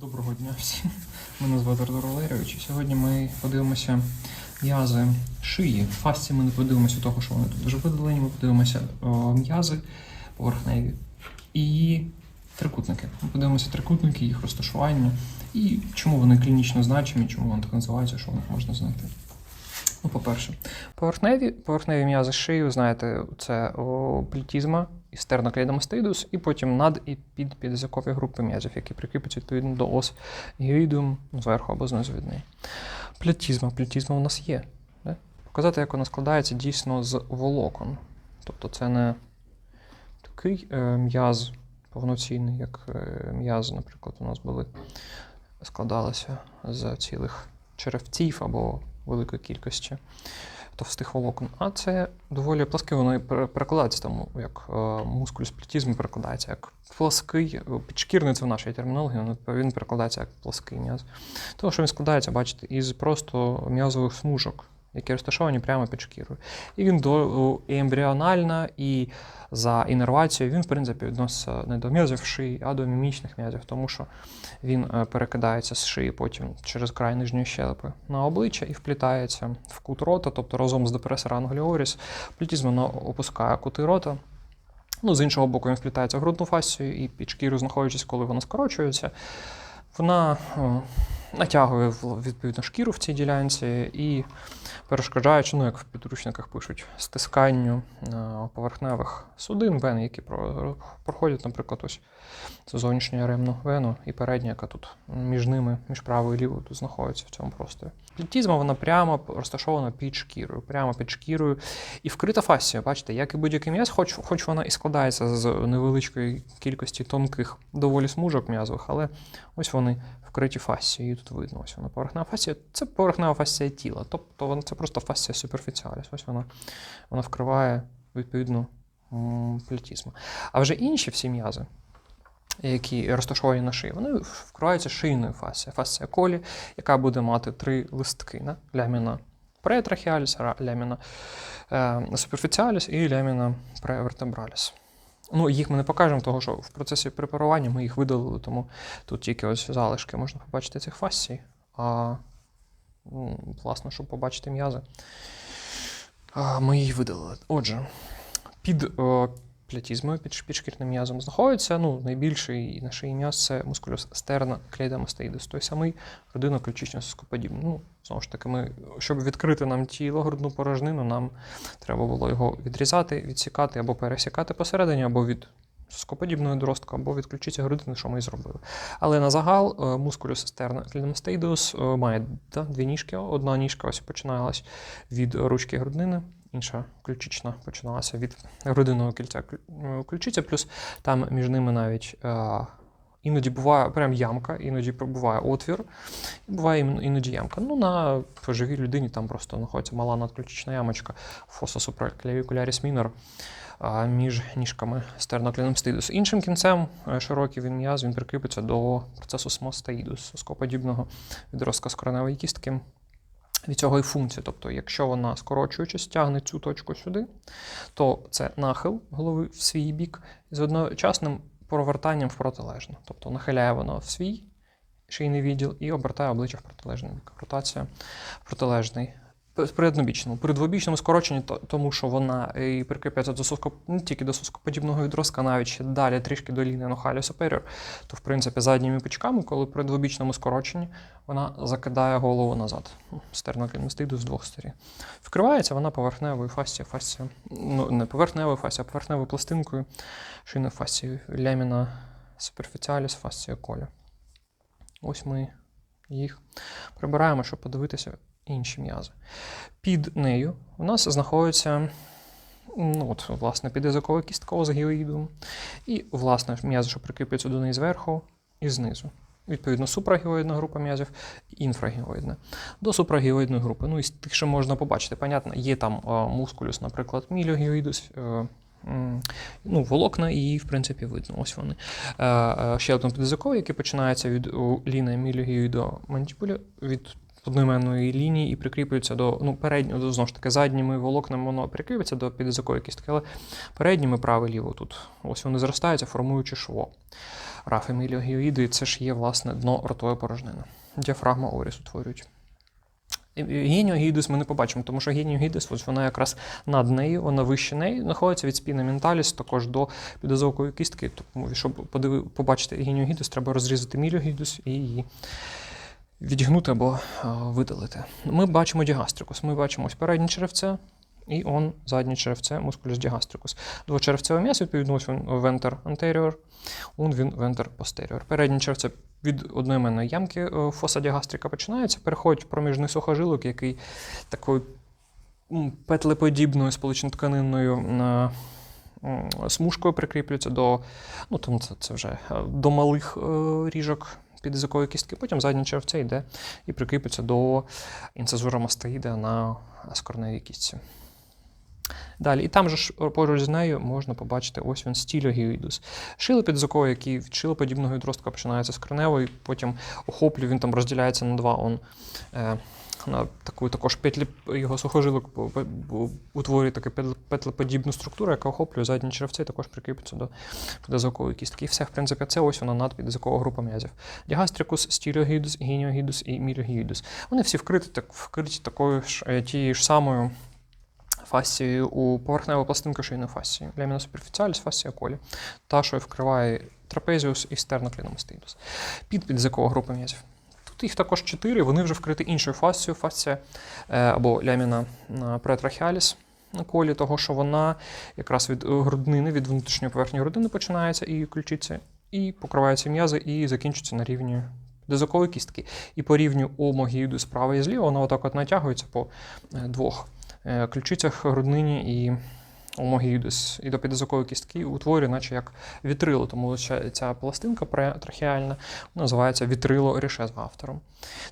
Доброго дня всім. Мене звати Артур Валерійович. Сьогодні ми подивимося м'язи шиї. Фасці ми не подивимося того, що вони тут вже видалені. Ми подивимося м'язи поверхневі і трикутники. Ми подивимося трикутники, їх розташування і чому вони клінічно значимі, чому вони так називаються, що в них можна знайти. Ну, по-перше, поверхневі, поверхневі м'язи шиї, знаєте, це плітізма стерноклейдомастидус, і потім над і під підязикові групи м'язів, які прикріпляться відповідно до ос гіоїдум зверху або знизу від неї. Плітізма. Плітізма у нас є. Да? Показати, як вона складається дійсно з волокон. Тобто це не такий е, м'яз повноцінний, як е, м'язи, наприклад, у нас були, складалися з цілих черевців або великої кількості товстих волокон. А це доволі пласке, воно перекладається там, як е, мускулюс плетізм перекладається як плаский, е, підшкірний це в нашій термінології, він перекладається як плаский м'яз. Тому що він складається, бачите, із просто м'язових смужок, які розташовані прямо під шкірою. І він до і ембріонально, і за інервацією він, в принципі, відноситься не до м'язів шиї, а до мімічних м'язів, тому що він е, перекидається з шиї потім через край нижньої щелепи на обличчя і вплітається в кут рота, тобто разом з депресора англіоріс. Плітізм опускає кути рота. Ну, з іншого боку, він вплітається в грудну фасцію і під шкіру, знаходячись, коли вона скорочується, вона е, натягує відповідно шкіру в цій ділянці і перешкоджаючи, ну як в підручниках пишуть, стисканню е, поверхневих судин, вен, які проходять, наприклад, ось це зовнішню ремну вену і передня, яка тут між ними, між правою і лівою тут знаходиться в цьому просторі. Плітізма вона прямо розташована під шкірою, прямо під шкірою і вкрита фасцією. Бачите, як і будь-який м'яз, хоч, хоч вона і складається з невеличкої кількості тонких доволі смужок м'язових, але ось вони вкриті фасцією. Тут видно, ось вона поверхнева фасція. Це поверхнева фасція тіла. Тобто вона це просто фасція суперфіціаліс. Ось вона, вона вкриває відповідно м, плетізму. А вже інші всі м'язи, які розташовані на шиї, вони вкриваються шийною фасцією. Фасція колі, яка буде мати три листки: да? ляміна претрахіаліс, ра- ляміна е, суперфіціаліс і ляміна превертебраліс. Ну, їх ми не покажемо, тому що в процесі препарування ми їх видалили, тому тут тільки ось залишки можна побачити цих фасцій. А ну, власне, щоб побачити м'язи, ми їх видалили. Отже, під е, під підшкірним м'язом знаходиться ну, найбільший на шиї м'яз це мускулюс стерна клейдомастеїдус, той самий родинно ключично соскоподібний. Ну, знову ж таки, ми, щоб відкрити нам тіло, грудну порожнину, нам треба було його відрізати, відсікати або пересікати посередині, або від соскоподібного відростка, або від ключиці грудини, що ми і зробили. Але на загал е, мускулюс стерна клейдомастеїдус е, має да, дві ніжки. Одна ніжка ось починалась від ручки груднини, інша ключична починалася від грудинного кільця е, ключиця, плюс там між ними навіть е, іноді буває прям ямка, іноді буває отвір, і буває іноді ямка. Ну, на живій людині там просто знаходиться мала надключична ямочка minor а, між ніжками стерноклінемстидус. Іншим кінцем е, широкий він м'яз, він прикріпиться до процесу смостаїдус, скоподібного відростка з кореневої кістки. Від цього і функція. Тобто, якщо вона скорочуючись тягне цю точку сюди, то це нахил голови в свій бік з одночасним провертанням в протилежне. Тобто нахиляє воно в свій шийний відділ і обертає обличчя в протилежний бік. Ротація в протилежний. При однобічному, при двобічному скороченні, то- тому що вона і прикріпляється до соскоп... не тільки до соскоподібного відростка, навіть ще далі трішки до лінії нохалію superior, то в принципі задніми пучками, коли при двобічному скороченні вона закидає голову назад. Стерноклімістиду з двох сторін. Вкривається вона поверхневою фасцією, фасцією, ну не поверхневою фасцією, а поверхневою пластинкою шийної фасцією, ляміна суперфіціаліс, фасція коля. Ось ми їх прибираємо, щоб подивитися інші м'язи. Під нею у нас знаходиться ну, от, власне, підязиковий кістково з гіоїдом, і, власне, м'язи, що прикріплюються до неї зверху і знизу. Відповідно, супрагіоїдна група м'язів і інфрагіоїдна. До супрагіоїдної групи. Ну, із тих, що можна побачити, понятно, є там мускулюс, наприклад, міліогіоїдус, е, ну, волокна, і, в принципі, видно. Ось вони. Е, е, Щелепно підязиковий, який починається від лінії міліогіоїдо мантібуля, від одноіменної лінії і прикріплюється до ну, переднього, знову ж таки, задніми волокнами воно прикріплюється до підязикової кістки, але передніми право ліво тут. Ось вони зростаються, формуючи шво. рафеміліогіоїди, це ж є власне дно ротової порожнини. Діафрагма оріс утворюють. Геніогідус ми не побачимо, тому що геніогідус, ось вона якраз над нею, вона вище неї, знаходиться від спіни менталіс, також до підозової кістки. Тому, щоб побачити геніогідус, треба розрізати міліогідус і її відігнути або видалити. Ми бачимо дігастрикус. Ми бачимо ось переднє черевце і он заднє черевце, мускулюс дігастрикус. Двочеревцеве м'ясо, відповідно, ось він вентер anterior, он він вентер posterior. Переднє черевце від одноіменної ямки е, фоса діагастрика починається, переходить в проміжний сухожилок, який такою петлеподібною сполучно-тканинною е, смужкою прикріплюється до, ну, там це, це вже е, до малих е, ріжок підязикової кістки. Потім заднє червця йде і прикріпиться до інцезура мастеїда на скорневій кістці. Далі, і там же ж поруч з нею можна побачити ось він стіліогіоїдус. Шило підзакове, який від шилоподібного відростка починається з кореневої, потім охоплює, він там розділяється на два. Он, е, на таку також петлі його сухожилок утворює таку петлеподібну структуру, яка охоплює задні черевці, також прикріпиться до підозокової кістки. І все, в принципі, це ось вона надпідозокова група м'язів. Діагастрикус, стіліогідус, гініогідус і міліогідус. Вони всі вкриті, так, вкриті такою ж е, тією ж самою фасцією у поверхневу пластинку шийної фасції, ляміна суперфіціаліс, фасція колі, та, що вкриває трапезіус і стернокліномастидус. Під підзакова група м'язів. Їх також чотири, вони вже вкриті іншою фасцією, фасція е, або ляміна е, претрахіаліс на колі, того, що вона якраз від груднини, від внутрішньої поверхні грудини починається і ключиться, і покривається м'язи, і закінчується на рівні дезокової кістки. І по рівню омогіїду справа і зліва вона отак от натягується по е, двох ключицях, груднині і омогіїдус. І до підозокової кістки утворює, наче як вітрило. Тому ця, ця пластинка претрахеальна називається вітрило ріше з автором.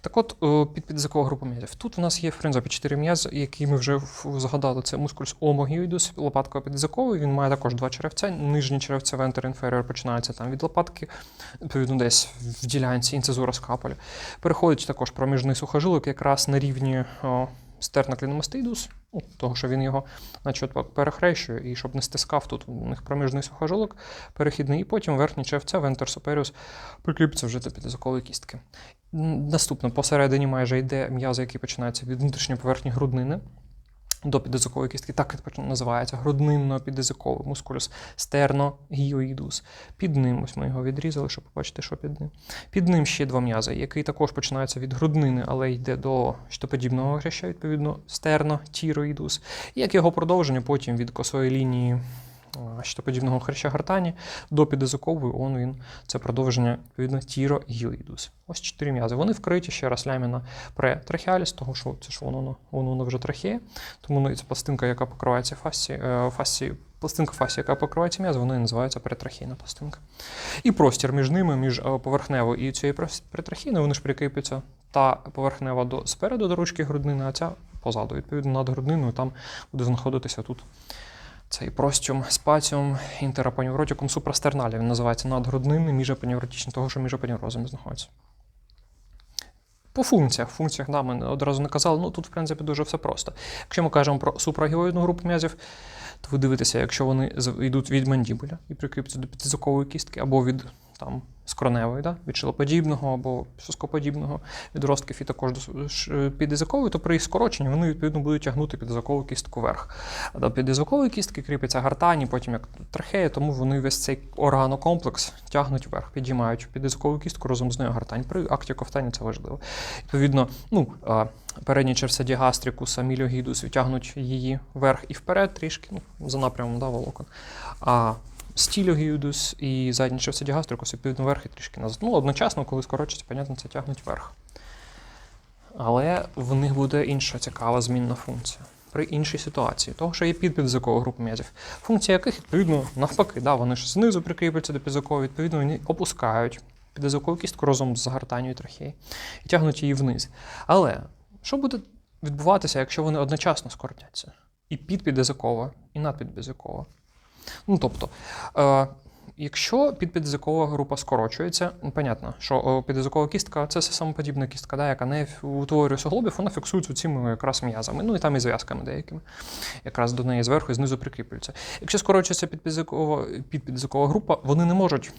Так от, е, під підозокова група м'язів. Тут в нас є, в принципі, чотири м'язи, які ми вже згадали. Це мускульс омогіїдус, лопатка підозоковий. Він має також два черевця. Нижнє черевце вентер інферіор починається там від лопатки, відповідно, десь в ділянці інцезура скаполя. Переходить також проміжний сухожилок якраз на рівні стернокліномастидус, ну, того, що він його наче от перехрещує, і щоб не стискав тут у них проміжний сухожилок перехідний, і потім верхнє черевце, вентер суперіус, прикріпиться вже до підозокової кістки. Наступно, посередині майже йде м'язи, які починаються від внутрішньої поверхні груднини. До підязикової кістки, так називається груднинно-підязиковий мускулюс стерногіоїдус. Під ним, ось ми його відрізали, щоб побачити, що під ним. Під ним ще два м'язи, який також починається від груднини, але йде до щитоподібного хряща, відповідно, стерно-тіроїдус. І як його продовження, потім від косої лінії щитоподібного хряща гортані до підозокової, он це продовження, відповідно, тіроїдус. Ось чотири м'язи. Вони вкриті ще раз ляміна претрахіаліс, того що це ж воно, воно, воно вже трахеє, тому ну, і ця пластинка, яка покривається фасці, е, фасці, пластинка фасі, яка покривається м'яз, вона і називається перетрахійна пластинка. І простір між ними, між е, поверхневою і цією перетрахійною, вони ж прикріпляться та поверхнева до спереду до ручки груднини, а ця позаду. Відповідно, над грудниною там буде знаходитися тут цей простіум спаціум інтерапаневротикум супрастерналі. Він називається надгруднинний міжапаневротичний, того, що між апаневрозами знаходиться. По функціях. Функціях, да, одразу не казали, ну тут, в принципі, дуже все просто. Якщо ми кажемо про супрагіоїдну групу м'язів, то ви дивитеся, якщо вони йдуть від мандібуля і прикріпляться до підзвукової кістки, або від там, скроневої, да, від шилоподібного або соскоподібного відростків, і також до ш- підязикової, то при скороченні вони відповідно будуть тягнути підязикову кістку вверх. А до підязикової кістки кріпиться гартані, потім як трахея, тому вони весь цей органокомплекс тягнуть вверх, підіймають підязикову кістку разом з нею гартань. При акті ковтання це важливо. Відповідно, ну, передні червця діагастрикуса, міліогідус тягнуть її вверх і вперед трішки, ну, за напрямом да, волокон. А стіліогідус і задні червця діагастрикуса відповідно вверх і трішки назад. Ну, одночасно, коли скорочиться, понятно, це тягнуть вверх. Але в них буде інша цікава змінна функція. При іншій ситуації, того, що є підпідзакова група м'язів, функція яких, відповідно, навпаки, да, вони ж знизу прикріпляться до підзакової, відповідно, вони опускають підзакову кістку разом з загортанню трахеї і тягнуть її вниз. Але що буде відбуватися, якщо вони одночасно скоротяться? І підпідязикова, і надпідязикова? Ну, тобто, е, якщо підпідзикова група скорочується, понятно, що підзикова кістка це самоподібна кістка, да, яка не утворює суглобів, вона фіксується цими якраз м'язами, ну і там і зв'язками деякими. Якраз до неї зверху і знизу прикріплюється. Якщо скорочується підпідзикова група, вони не можуть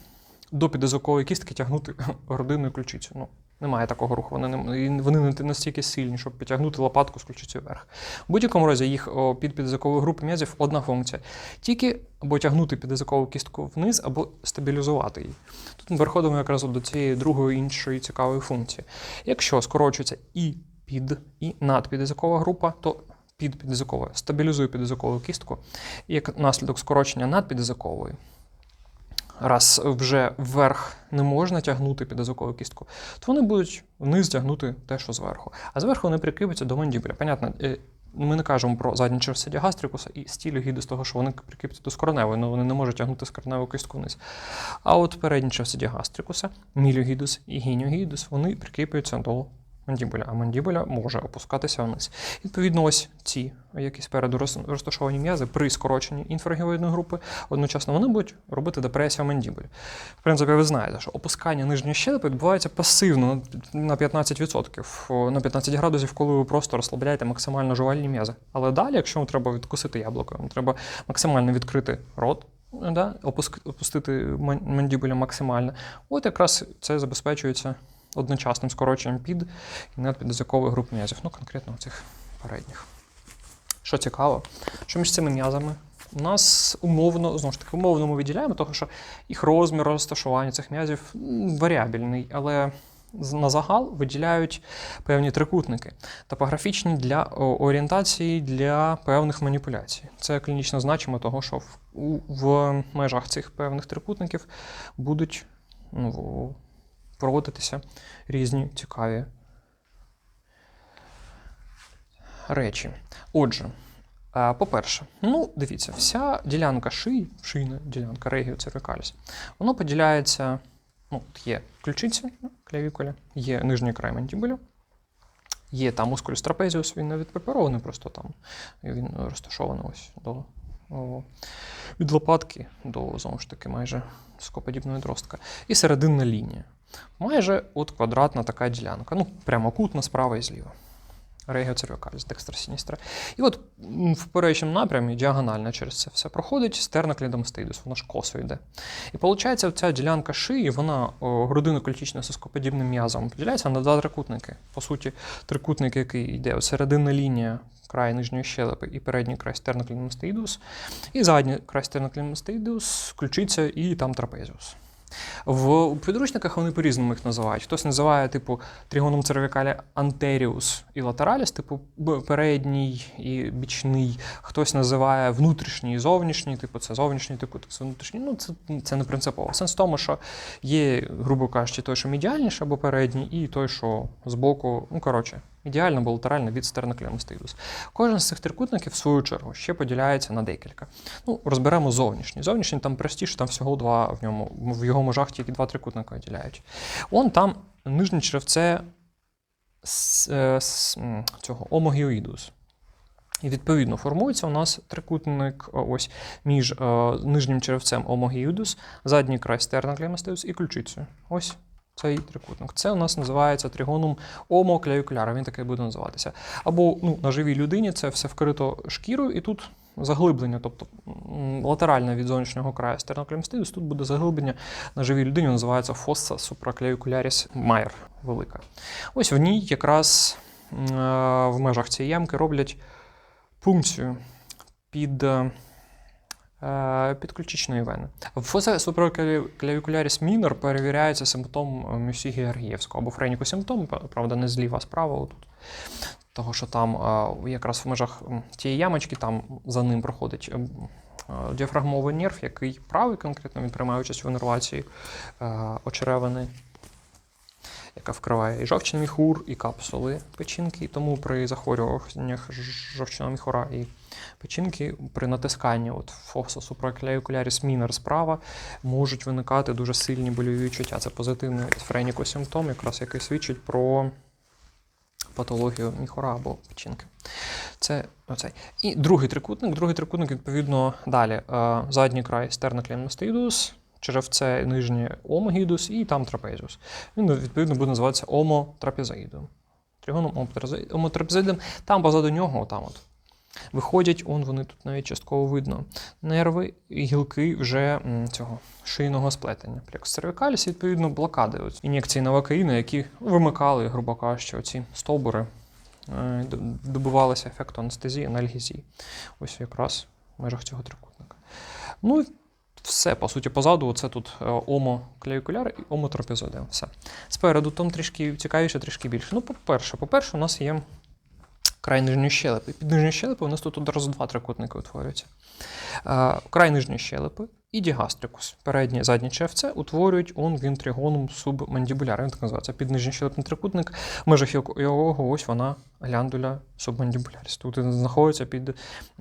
до підязокової кістки тягнути грудинну ключицю. Ну, немає такого руху. Вони не вони не настільки сильні, щоб підтягнути лопатку з ключицею вверх. В будь-якому разі їх під підязоковою групи м'язів одна функція. Тільки або тягнути підязокову кістку вниз, або стабілізувати її. Тут ми переходимо якраз до цієї другої іншої цікавої функції. Якщо скорочується і під, і надпідязокова група, то під підязоковою стабілізує підязокову кістку, і як наслідок скорочення надпідязокової. Раз вже вверх не можна тягнути підязокову кістку, то вони будуть вниз тягнути те, що зверху. А зверху вони прикріпляться до мандібуля. Понятно, е, ми не кажемо про задній черсиді гастрикуса і стілю гіду з того, що вони прикріпляться до скроневої, але вони не можуть тягнути скроневу кістку вниз. А от передні черсиді гастрикуса, мілюгідус і гініогідус, вони прикріплюються до мандібуля, а мандібуля може опускатися вниз. Відповідно, ось ці, які спереду розташовані м'язи при скороченні інфрагіоїдної групи, одночасно вони будуть робити депресію мандібулі. В принципі, ви знаєте, що опускання нижньої щелепи відбувається пасивно на 15%, на 15 градусів, коли ви просто розслабляєте максимально жувальні м'язи. Але далі, якщо вам треба відкусити яблуко, вам треба максимально відкрити рот. Да, опустити мандібуля максимально. От якраз це забезпечується одночасним скороченням під і надпідязокової групи м'язів, ну конкретно цих передніх. Що цікаво, що між цими м'язами у нас умовно, знову ж таки, умовно ми виділяємо, того, що їх розмір розташування цих м'язів м, варіабельний, але на загал виділяють певні трикутники, топографічні для орієнтації для певних маніпуляцій. Це клінічно значимо, того, що в, в межах цих певних трикутників будуть ну, проводитися різні цікаві речі. Отже, е, по-перше, ну, дивіться, вся ділянка шиї, шийна ділянка регіо цервікаліс, воно поділяється. Ну, є ключиці, клявікуля, є нижній край мандібуля, є там мускулюс трапезіус, він не відпеперований, просто там він розташований ось до о, від лопатки до знову ж таки майже скоподібного відростка. І серединна лінія. Майже от квадратна така ділянка. Ну, прямокутна справа і зліва. Регіо цервікаліс, декстра сіністра. І от в перечому напрямі діагонально через це все проходить стерноклідомастидус, воно ж косо йде. І виходить, ця ділянка шиї, вона грудино-кольчично соскоподібним м'язом поділяється на два трикутники. По суті, трикутник, який йде от серединна лінія край нижньої щелепи і передній край стерноклімастидус, і задній край стерноклімастидус, ключиця і там трапезіус. В підручниках вони по-різному їх називають. Хтось називає, типу, тригоном цервікалі антеріус і латераліс, типу передній і бічний. Хтось називає внутрішній і зовнішній, типу це зовнішній, типу це внутрішній. Ну, це, це не принципово. Сенс в тому, що є, грубо кажучи, той, що медіальніше або передній, і той, що збоку, ну коротше, ідеально або латерально від стерноклемастидус. Кожен з цих трикутників, в свою чергу, ще поділяється на декілька. Ну, розберемо зовнішній. Зовнішній там простіше, там всього два в ньому, в його межах тільки два трикутника виділяють. Он там нижнє черевце е, цього омогіоїдус. І відповідно формується у нас трикутник ось між е, нижнім черевцем омогіюдус, задній край стерноклемастидус і ключицею. Ось цей трикутник. Це у нас називається тригоном омоклявікуляра, він таки буде називатися. Або ну, на живій людині це все вкрито шкірою, і тут заглиблення, тобто латеральне від зовнішнього краю стерноклемастидус, тут буде заглиблення на живій людині, називається фосса supraклявікуляріс майер велика. Ось в ній якраз е, в межах цієї ямки роблять пункцію під, е, е, під ключичної вени. В фосе суpraклавікуляріс мінор перевіряється симптом е, Мюсі Георгієвського або френікосимптом, правда, не зліва, справа отут. Того, що там е, якраз в межах тієї ямочки, там за ним проходить е, е, діафрагмовий нерв, який правий конкретно він приймає участь в інервації очеревини яка вкриває і жовчний міхур, і капсули печінки. І тому при захворюваннях жовчного міхура і печінки при натисканні от фоса supraклявікуляріс мінор справа можуть виникати дуже сильні больові відчуття. Це позитивний френікосимптом, якраз який свідчить про патологію міхура або печінки. Це оцей. І другий трикутник. Другий трикутник, відповідно, далі. Е, Задній край стерноклеммастидус, черевце нижнє омогідус і там трапезіус. Він, відповідно, буде називатися омотрапезоїдом. Тригоном омотрапезоїдом. Там позаду нього, там от, Виходять, он вони тут навіть частково видно. Нерви і гілки вже цього шийного сплетення. Cervicalis, відповідно, блокади. Ін'єкції новокаїни, які вимикали, грубо кажучи, оці стовбури, е, д- добивалися ефекту анестезії, анальгезії. Ось якраз в межах цього трикутника. Ну все, по суті, позаду, це тут е, омоклеюкуляр і омотропізодем. Все. Спереду там трішки цікавіше, трішки більше. Ну, по-перше, по-перше, у нас є край нижньої щелепи. Під нижньою щелепою у нас тут одразу два трикутники утворюються. Е, край нижньої щелепи і дігастрикус. Переднє заднє черевце утворюють он вінтригонум субмандібуляр. Він так називається. Під нижній щелепний трикутник. В межах його- ось вона гляндуля субмандібуляріс. Тут знаходиться під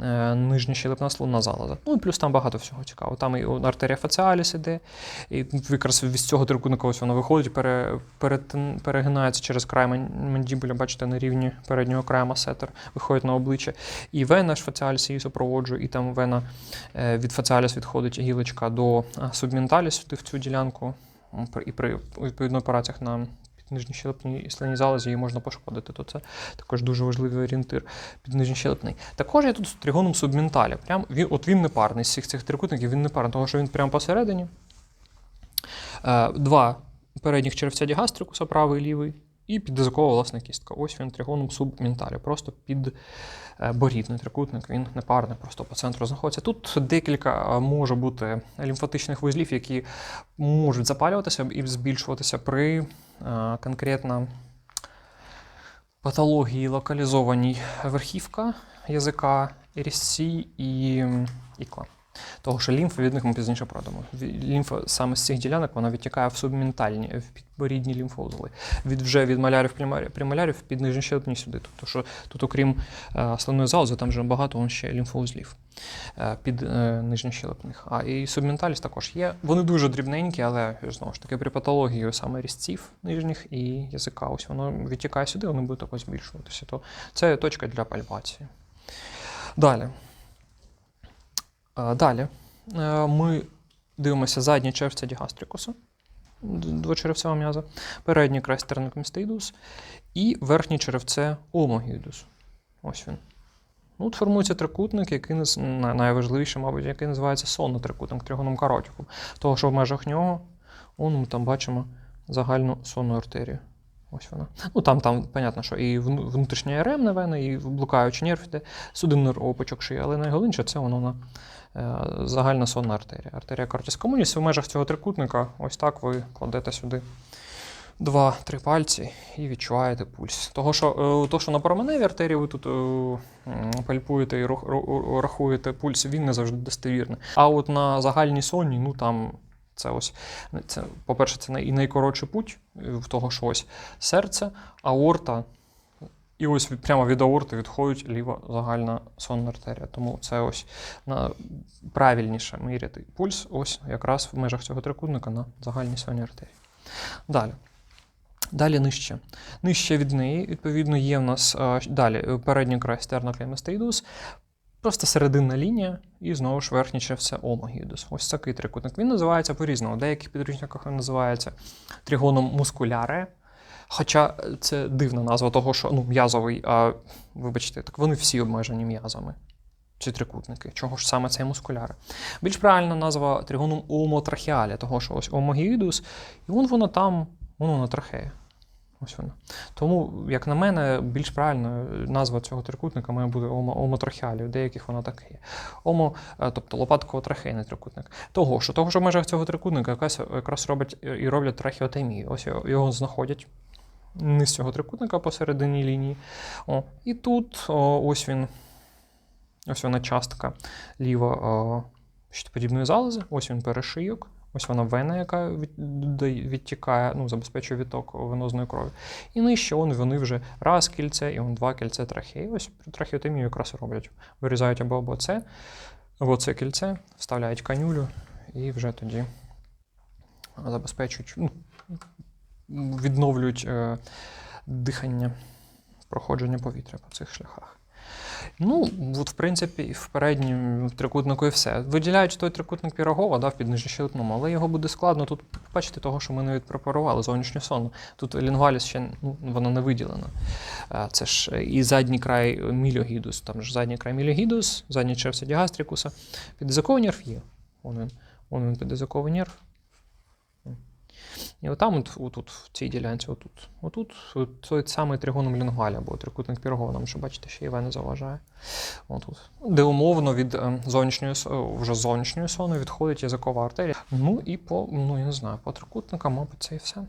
е, нижня щелепна слунна залоза. Ну і плюс там багато всього цікавого. Там і артерія фаціаліс іде, і якраз від цього трикутника ось воно виходить, пере, перетин- перегинається через край мандібуля, бачите, на рівні переднього краю масетер, виходить на обличчя. І вена ж фаціаліс її супроводжує, і там вена е, від фаціаліс відходить гілочка до субменталіс сюди в цю ділянку. І при відповідно операціях на піднижньощелепній і слинній залозі її можна пошкодити. То це також дуже важливий орієнтир піднижньощелепний. Також є тут з тригоном субменталі. Прям він, от він не парний з всіх цих трикутників, він не парний, тому що він прямо посередині. Е, два передніх черевця дігастрикуса, правий і лівий, і підязикова власна кістка. Ось він тригоном субменталі, просто під борідний трикутник, він не парний, просто по центру знаходиться. Тут декілька е, може бути лімфатичних вузлів, які можуть запалюватися і збільшуватися при е, конкретно патології локалізованій верхівка язика, різці і ікла. Того, що лімфа від них ми пізніше пройдемо. Ві- Лімфа саме з цих ділянок вона відтікає в субментальні, в підборідні лімфоузли. Від вже від малярів прималярів під нижньощелепні сюди. Тобто, що тут, окрім е, слинної залози, там вже багато вон ще лімфоузлів е, під е, нижньощелепних. А і субменталіс також є. Вони дуже дрібненькі, але знову ж таки при патології саме різців нижніх і язика. Ось воно відтікає сюди, воно буде також збільшуватися. То це точка для пальпації. Далі. Е, Далі е, ми дивимося заднє червця дігастрикуса, двочеревцевого м'яза, передній край стернокмістеїдус і верхнє черевце омогідус. Ось він. Ну, От формується трикутник, який найважливіший, мабуть, який називається сонний трикутник тригоном каротикум. Того, що в межах нього он, ми там бачимо загальну сонну артерію. Ось вона. Ну там, там, понятно, що і вну- внутрішня ремна вена, і блукаючий нерв іде, судинний опочок шиї, але найголовніше це воно на е, загальна сонна артерія. Артерія кортіс комуніс. В межах цього трикутника ось так ви кладете сюди два-три пальці і відчуваєте пульс. Того, що, е, то, що на променевій артерії ви тут е, пальпуєте і рахуєте пульс, він не завжди достовірний. А от на загальній сонній, ну там. Це ось це, по-перше, це і найкоротший путь е, в того, що ось серце, аорта, і ось прямо від аорти відходить ліва загальна сонна артерія. Тому це ось на правильніше міряти пульс, ось якраз в межах цього трикутника на загальній сонній артерії. Далі. Далі нижче. Нижче від неї, відповідно, є в нас далі е, передній край стерноклеместеїдус, просто серединна лінія, і знову ж верхній червце омогідус. Ось такий трикутник. Він називається по-різному. В деяких підручниках він називається тригоном мускуляре. Хоча це дивна назва того, що ну, м'язовий, а вибачте, так вони всі обмежені м'язами. Ці трикутники, чого ж саме цей мускуляри. Більш правильна назва тригоном омотрахеалі, того, що ось омогідус, і вон воно там, воно на трахеї. Ось воно. Тому, як на мене, більш правильна назва цього трикутника має бути омо, омотрахеалі. У деяких воно таке є. Омо, е, тобто лопатково-трахейний трикутник. Того, що того, що в межах цього трикутника якраз, якраз робить і роблять трахеотемію. Ось його- знаходять низ цього трикутника посередині лінії. О, і тут о, ось він, ось вона частка ліва щитоподібної залози, ось він перешийок, ось вона вена, яка від, відтікає, ну, забезпечує відток венозної крові. І нижче он, вони вже раз кільце, і он два кільце трахеї. Ось трахеотемію якраз роблять. Вирізають або, або це, або це кільце, вставляють канюлю і вже тоді забезпечують, ну, відновлюють е, дихання, проходження повітря по цих шляхах. Ну, от, в принципі, в передньому трикутнику і все. Виділяють той трикутник Пірогова да, в піднижньощелепному, але його буде складно тут бачите того, що ми не відпрепарували зовнішню сону. Тут лінгваліс ще ну, воно не виділено. Е, Це ж е, і задній край мільогідус, там ж задній край мільогідус, задній червся діастрикуса. Підязиковий нерв є. Вон він, вон він підязиковий нерв. І отам, от, отут, в цій ділянці, отут, отут, от той самий тригоном лінгваля, або трикутник Пірогова, що бачите, ще і Вене заважає. Отут. Де умовно від е, зовнішньої, вже зовнішньої сони відходить язикова артерія. Ну і по, ну я не знаю, по трикутникам, мабуть, це і все.